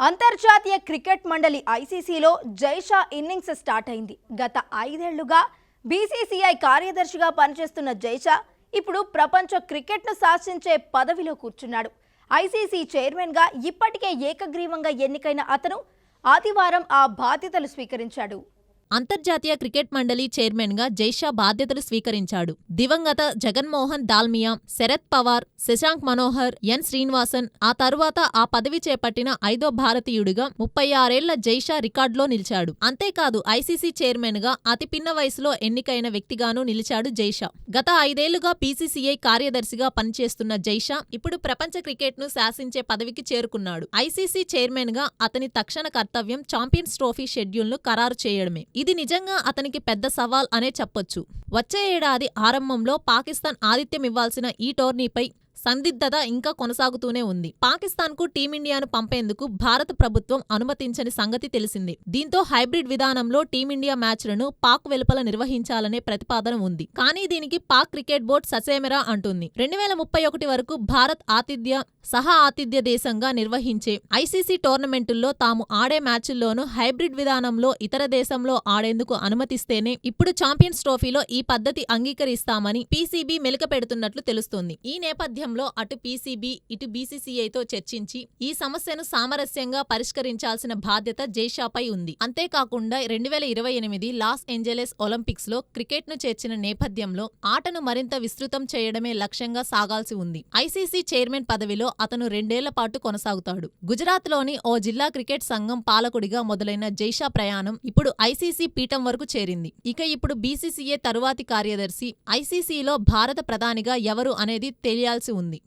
అంతర్జాతీయ క్రికెట్ మండలి ఐసీసీలో Jay Shah innings start అయింది. గత ఐదేళ్ళుగా బీసీసీఐ కార్యదర్శిగా పనిచేస్తున్న జైషా ఇప్పుడు ప్రపంచ క్రికెట్ను శాసించే పదవిలో కూర్చున్నాడు. ఐసీసీ చైర్మన్గా ఇప్పటికే ఏకగ్రీవంగా ఎన్నికైన అతను ఆదివారం ఆ బాధ్యతలు స్వీకరించాడు. అంతర్జాతీయ క్రికెట్ మండలి చైర్మన్గా జైషా బాధ్యతలు స్వీకరించాడు. దివంగత జగన్మోహన్ దాల్మియా శరత్ పవార్ శశాంక్ మనోహర్ ఎన్ శ్రీనివాసన్ ఆ తరువాత ఆ పదవి చేపట్టిన ఐదో భారతీయుడిగా ముప్పై ఆరేళ్ళ జైషా రికార్డులో నిలిచాడు. అంతేకాదు ఐసీసీ చైర్మన్గా అతి పిన్న వయసులో ఎన్నికైన వ్యక్తిగానూ నిలిచాడు జైషా. గత ఐదేళ్ళుగా పీసీసీఐ కార్యదర్శిగా పనిచేస్తున్న జైషా ఇప్పుడు ప్రపంచ క్రికెట్ను శాసించే పదవికి చేరుకున్నాడు. ఐసీసీ చైర్మన్గా అతని తక్షణ కర్తవ్యం ఛాంపియన్స్ ట్రోఫీ షెడ్యూల్ను ఖరారు చేయడమే. ఇది నిజంగా అతనికి పెద్ద సవాల్ అనే చెప్పొచ్చు. వచ్చే ఏడాది ఆరంభంలో పాకిస్తాన్ ఆతిథ్యం ఇవ్వాల్సిన ఈ టోర్నీపై సందిగ్ధత ఇంకా కొనసాగుతూనే ఉంది. పాకిస్తాన్కు టీమిండియాను పంపేందుకు భారత ప్రభుత్వం అనుమతించని సంగతి తెలిసింది. దీంతో హైబ్రిడ్ విధానంలో టీమిండియా మ్యాచ్లను పాక్ వెలుపల నిర్వహించాలనే ప్రతిపాదన ఉంది. కానీ దీనికి పాక్ క్రికెట్ బోర్డు ససేమెరా అంటుంది. రెండు వేల ముప్పై ఒకటి వరకు భారత్ ఆతిథ్య సహా ఆతిథ్య దేశంగా నిర్వహించే ఐసీసీ టోర్నమెంటుల్లో తాము ఆడే మ్యాచ్ల్లోనూ హైబ్రిడ్ విధానంలో ఇతర దేశంలో ఆడేందుకు అనుమతిస్తేనే ఇప్పుడు ఛాంపియన్స్ ట్రోఫీలో ఈ పద్ధతి అంగీకరిస్తామని పీసీబీ మెలికపెడుతున్నట్లు తెలుస్తోంది. ఈ నేపథ్యంలో అటు పీసీబీ ఇటు బీసీసీఐతో చర్చించి ఈ సమస్యను సామరస్యంగా పరిష్కరించాల్సిన బాధ్యత జైషాపై ఉంది. అంతేకాకుండా రెండు వేల ఇరవై ఎనిమిది లాస్ ఏంజలెస్ ఒలింపిక్స్లో క్రికెట్ను చేర్చిన నేపథ్యంలో ఆటను మరింత విస్తృతం చేయడమే లక్ష్యంగా సాగాల్సి ఉంది. ఐసీసీ చైర్మన్ పదవిలో అతను రెండేళ్ళ పాటు కొనసాగుతాడు. గుజరాత్లోని ఓ జిల్లా క్రికెట్ సంఘం పాలకుడిగా మొదలైన జైషా ప్రయాణం ఇప్పుడు ఐసీసీ పీఠం వరకు చేరింది. ఇక ఇప్పుడు బీసీసీఏ తరువాతి కార్యదర్శి ఐసీసీలో భారత ప్రధానిగా ఎవరు అనేది తెలియాల్సి ఉంది. ఉంది.